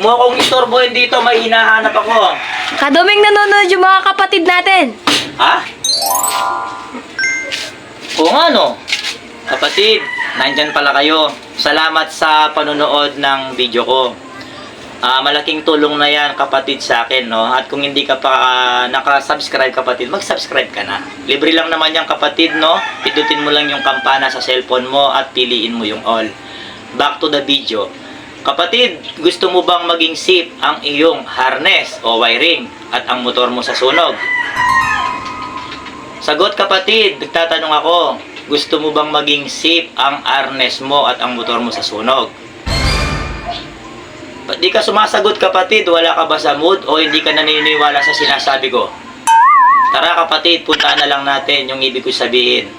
Huwag mo akong istorbohin dito, may hinahanap ako. Kaduming nanonood yung mga kapatid natin. Ha? Oo nga no. Kapatid, nandyan pala kayo. Salamat sa panonood ng video ko. Ah, malaking tulong na yan kapatid sa akin, no? At kung hindi ka pa ah, naka-subscribe kapatid, mag-subscribe ka na. Libre lang naman yan kapatid, no? Pindutin mo lang yung kampana sa cellphone mo at piliin mo yung all. Back to the video. Kapatid, gusto mo bang maging safe ang iyong harness o wiring at ang motor mo sa sunog? Sagot kapatid, nagtatanong ako, gusto mo bang maging safe ang harness mo at ang motor mo sa sunog? Ba't di ka sumasagot kapatid? Wala ka ba sa mood o hindi ka naniniwala sa sinasabi ko? Tara kapatid, puntaan na lang natin yung ibig ko sabihin.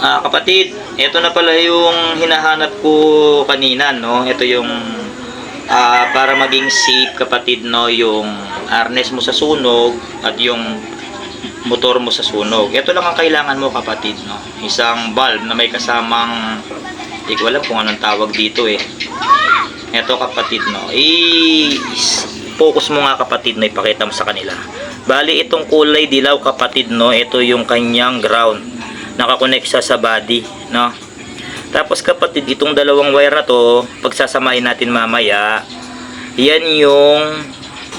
Ah, kapatid, ito na pala yung hinahanap ko kanina, no? Ito yung ah, para maging safe kapatid, no? Yung harness mo sa sunog at yung motor mo sa sunog. Ito lang ang kailangan mo kapatid, no? Isang bulb na may kasamang hindi ko alam kung anong tawag dito eh. Ito kapatid, no? I-focus mo nga kapatid na ipakita mo sa kanila. Bali, itong kulay dilaw kapatid, no? Ito yung kanyang ground. Nakakonect siya sa body, no? Tapos kapatid, itong dalawang wire na to, pagsasamahin natin mamaya, yan yung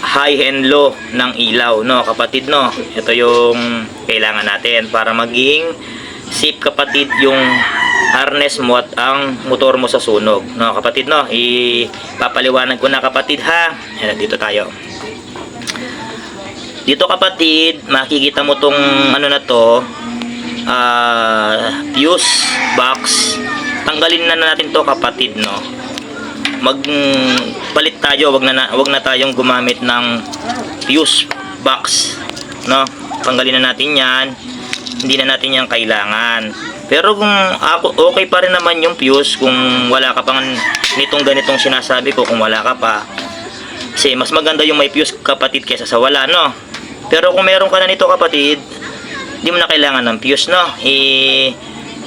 high and low ng ilaw, no kapatid, no? Ito yung kailangan natin para maging safe kapatid yung harness mo at ang motor mo sa sunog, no kapatid, no? Ipapaliwanag ko na kapatid ha. Ayan, dito tayo. Dito kapatid, makikita mo tong ano na to, ah fuse box. Tanggalin na natin to kapatid, no? magpalit tayo, wag na wag na tayong gumamit ng fuse box, no? Tanggalin na natin 'yan. Hindi na natin 'yan kailangan. Pero kung ako okay pa rin naman yung fuse kung wala ka pang nitong ganitong sinasabi ko kung wala ka pa. Kasi mas maganda yung may fuse kapatid kaysa sa wala, no? Pero kung meron ka na nito kapatid, hindi mo na kailangan ng fuse, no? I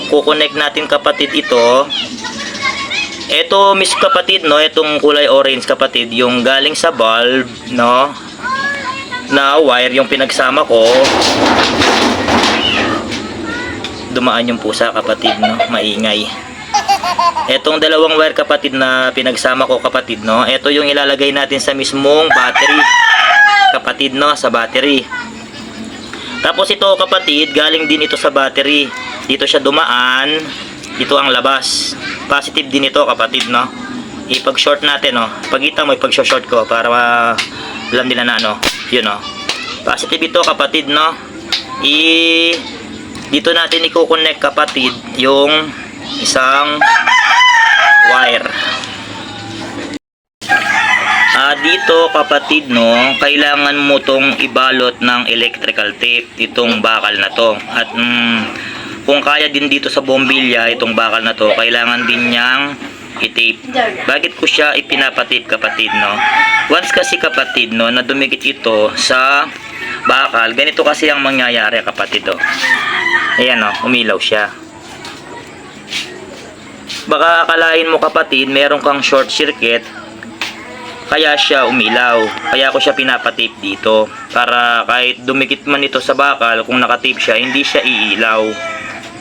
kukonect natin kapatid ito ito, miss kapatid, no, itong kulay orange kapatid, yung galing sa bulb, no, na wire yung pinagsama ko. Dumaan yung pusa kapatid, no, maingay. Etong dalawang wire kapatid na pinagsama ko kapatid, no, ito yung ilalagay natin sa mismong battery. Kapatid, no, sa battery. Tapos ito kapatid, galing din ito sa battery. Dito siya dumaan. Dito ang labas. Positive din ito kapatid no. Ipag-short natin no. Pagkita mo ipag-short ko para alam nila na ano. Yun no. Positive ito kapatid no. I dito natin i-connect kapatid yung isang wire. Ah, dito kapatid no, kailangan mo tong ibalot ng electrical tape itong bakal na to. At mm, kung kaya din dito sa bombilya itong bakal na to, kailangan din niyang i-tape. Bakit ko siya ipinapatape kapatid no? Once kasi kapatid no, na dumikit ito sa bakal, ganito kasi ang mangyayari kapatid oh. Ayan no, umilaw siya. Baka akalain mo kapatid, meron kang short circuit kaya siya umilaw. Kaya ko siya pinapatape dito. Para kahit dumikit man ito sa bakal, kung nakatape siya, hindi siya iilaw.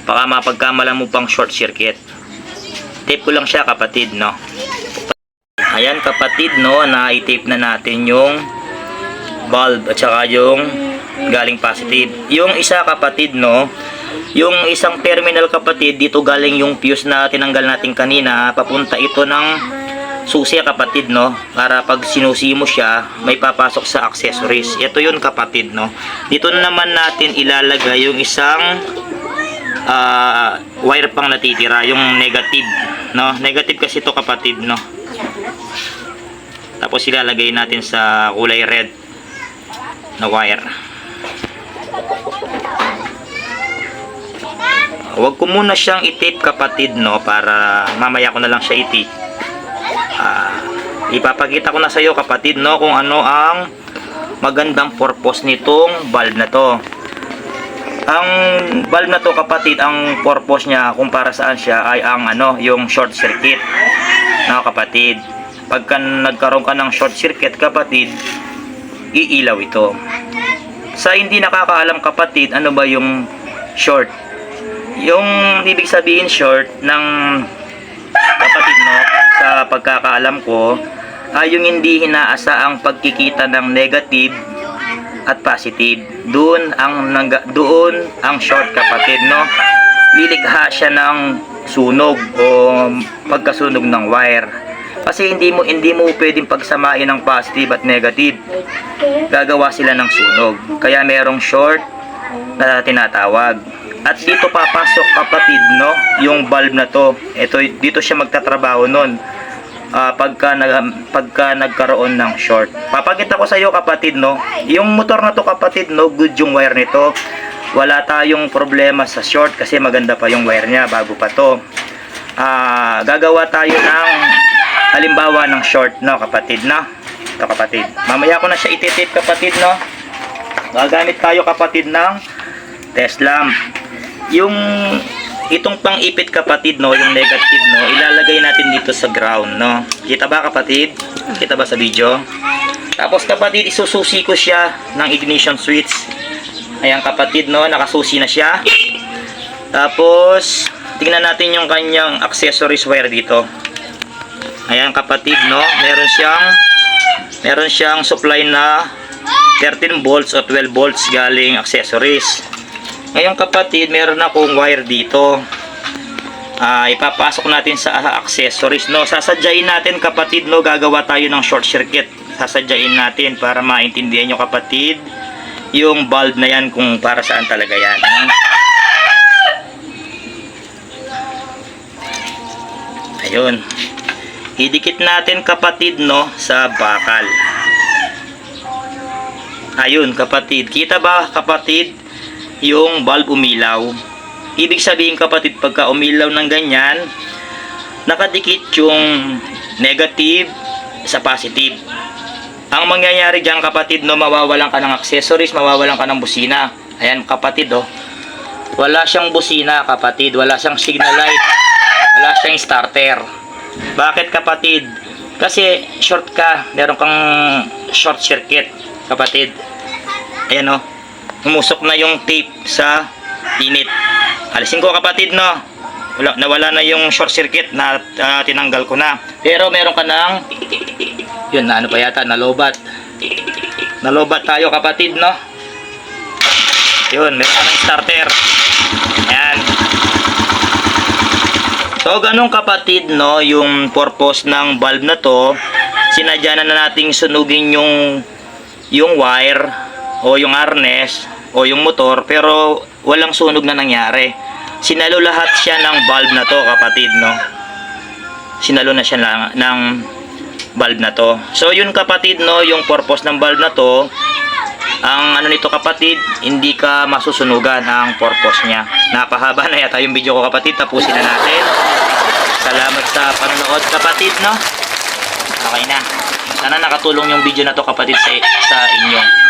Baka mapagkamalan mo pang short circuit. Tape ko lang siya kapatid, no? Ayan kapatid, no? Na-tape na natin yung bulb at saka yung galing positive. Yung isa kapatid, no? Yung isang terminal kapatid, dito galing yung fuse na tinanggal natin kanina. Papunta ito ng susi kapatid no? Para pag sinusi mo siya may papasok sa accessories. Ito yun kapatid no? Dito naman natin ilalagay yung isang ah, wire pang natitira yung negative no? Negative kasi ito kapatid no? Tapos ilalagay natin sa kulay red na wire. Huwag ko muna siyang i-tape kapatid no? Para mamaya ko na lang siya i-tape Ah, ipapakita ko na sa iyo kapatid no kung ano ang magandang purpose nitong valve na to. Ang valve na to kapatid, ang purpose niya kung para saan siya ay ang ano, yung short circuit. No kapatid. pagka nagkaroon ka ng short circuit kapatid, iilaw ito. Sa hindi nakakaalam kapatid, ano ba yung short? Yung ibig sabihin short ng pagkakaalam ko, ay yung hindi hinaasa ang pagkikita ng negative at positive. Doon ang doon ang short kapatid no. Lilikha siya ng sunog o pagkasunog ng wire. Kasi hindi mo hindi mo pwedeng pagsamain ng positive at negative. Gagawa sila ng sunog. Kaya merong short na tinatawag. At dito papasok kapatid no, yung bulb na to. Ito dito siya magtatrabaho noon. Ah, pagka nag pagka nagkaroon ng short. Papakita ko sa iyo kapatid no, yung motor na to kapatid no, good yung wire nito. Wala tayong problema sa short kasi maganda pa yung wire niya bago pa to. Ah, gagawa tayo ng halimbawa ng short no kapatid no. Ito kapatid. Mamaya ko na siya ititip kapatid no. Gagamit tayo kapatid ng test lamp. Yung itong pang-ipit kapatid no, yung negative no, ilalagay natin dito sa ground no. Kita ba kapatid? Kita ba sa video? Tapos kapatid, isususi ko siya ng ignition switch. Ayan kapatid no, nakasusi na siya. Tapos, tingnan natin yung kanyang accessories wire dito. Ayan kapatid no, meron siyang meron siyang supply na 13 volts o 12 volts galing accessories. Ngayon kapatid, meron akong wire dito. Ah, ipapasok natin sa accessories no. Sasadyain natin kapatid no, gagawa tayo ng short circuit. Sasadyain natin para maintindihan nyo kapatid yung bulb na yan kung para saan talaga yan. Ayun. Idikit natin kapatid no sa bakal. Ayun kapatid. Kita ba kapatid yung bulb umilaw? Ibig sabihin kapatid pagka umilaw ng ganyan, nakadikit yung negative sa positive. Ang mangyayari diyan kapatid no, mawawalan ka ng accessories, mawawalan ka ng busina. Ayan kapatid oh. Wala siyang busina kapatid, wala siyang signal light, wala siyang starter. Bakit kapatid? Kasi short ka, meron kang short circuit kapatid. Ayan oh. Humusok na yung tape sa init. Alisin ko kapatid no. Wala, nawala na yung short circuit na ah, tinanggal ko na. Pero meron ka ng yun na ano pa yata nalobat. Nalobat tayo kapatid no. Yun, meron ka ng starter. Ayan. So, ganun kapatid, no, yung purpose ng bulb na to, sinadya na nating sunugin yung yung wire o yung harness o yung motor pero walang sunog na nangyari. Sinalo lahat siya ng bulb na to, kapatid, no. Sinalo na siya ng, ng bulb na to. So, yun kapatid, no, yung purpose ng bulb na to, ang ano nito kapatid, hindi ka masusunugan ang purpose niya. Napahaba na yata yung video ko kapatid, tapusin na natin. Salamat sa panonood kapatid, no? Okay na. Sana nakatulong yung video na to kapatid sa, sa inyo.